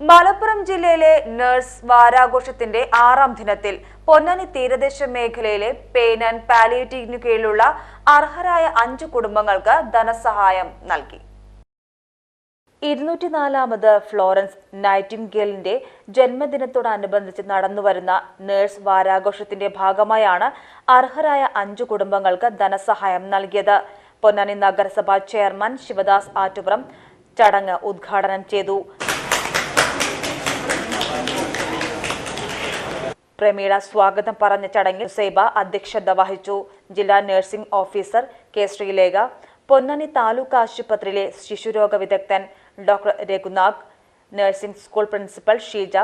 മലപ്പുറം ജില്ലയിലെ നഴ്സ് വാരാഘോഷത്തിന്റെ ആറാം ദിനത്തിൽ പൊന്നാനി തീരദേശ മേഖലയിലെ പെയിൻ ആൻഡ് പാലിയേറ്റീവിന് കീഴിലുള്ള അർഹരായ അഞ്ചു കുടുംബങ്ങൾക്ക് ധനസഹായം നൽകി. ഇരുന്നൂറ്റിനാലാമത് ഫ്ലോറൻസ് നൈറ്റിംഗേലിന്റെ ജന്മദിനത്തോടനുബന്ധിച്ച് നടന്നുവരുന്ന നഴ്സ് വാരാഘോഷത്തിന്റെ ഭാഗമായാണ് അർഹരായ അഞ്ചു കുടുംബങ്ങൾക്ക് ധനസഹായം നൽകിയത്. പൊന്നാനി നഗരസഭാ ചെയർമാൻ ശിവദാസ് ആറ്റുപുറം ചടങ്ങ് ഉദ്ഘാടനം ചെയ്തു. പ്രമീള സ്വാഗതം പറഞ്ഞ ചടങ്ങിൽ സേബ അധ്യക്ഷത വഹിച്ചു. ജില്ലാ nursing officer K Sreelekha Ponnani taluk ആശുപത്രിയിലെ ശിശുരോഗ വിദഗ്ധൻ doctor Raghunag nursing school principal Sheeja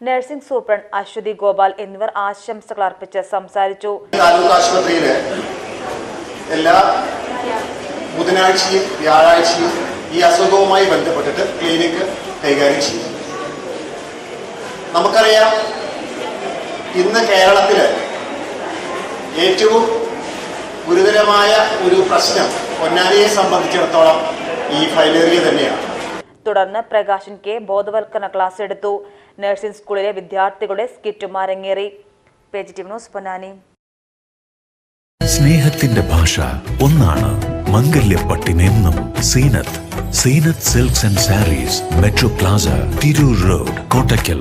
nursing superintendent Aswathy Gopal എന്നിവർ ആശംസകൾ അർപ്പിച്ച് സംസാരിച്ചു. താലൂക്ക് ആശുപത്രിയിലെ എല്ലാ ബുധനാഴ്ചയും വ്യാഴാഴ്ചയും ഈ അസുഖവുമായി ബന്ധപ്പെട്ടിട്ട് ക്ലിനിക്ക് കൈകാര്യം ചെയ്യും നമുക്കറിയാം ഇന്ന് കേരളത്തിൽ ഏറ്റവും ഗുരുതരമായ ഒരു പ്രശ്നം പൊന്നാനിയെ സംബന്ധിച്ചിടത്തോളം ഈ ഫൈലേറിയ തന്നെയാണ്. തുടർന്ന് പ്രകാശൻ കെ ബോധവൽക്കരണ ക്ലാസ് എടുത്തു. നഴ്സിംഗ് സ്കൂളിലെ വിദ്യാർത്ഥികളുടെ സ്കിറ്റും അരങ്ങേറി. ന്യൂസ് പൊന്നാനി. സ്നേഹത്തിന്റെ ഭാഷ ഒന്നാണ്. മംഗല്യപ്പട്ടിനെന്നും Seenath. Seenath silks and sarees Metro Plaza Tirur road Kottakkal.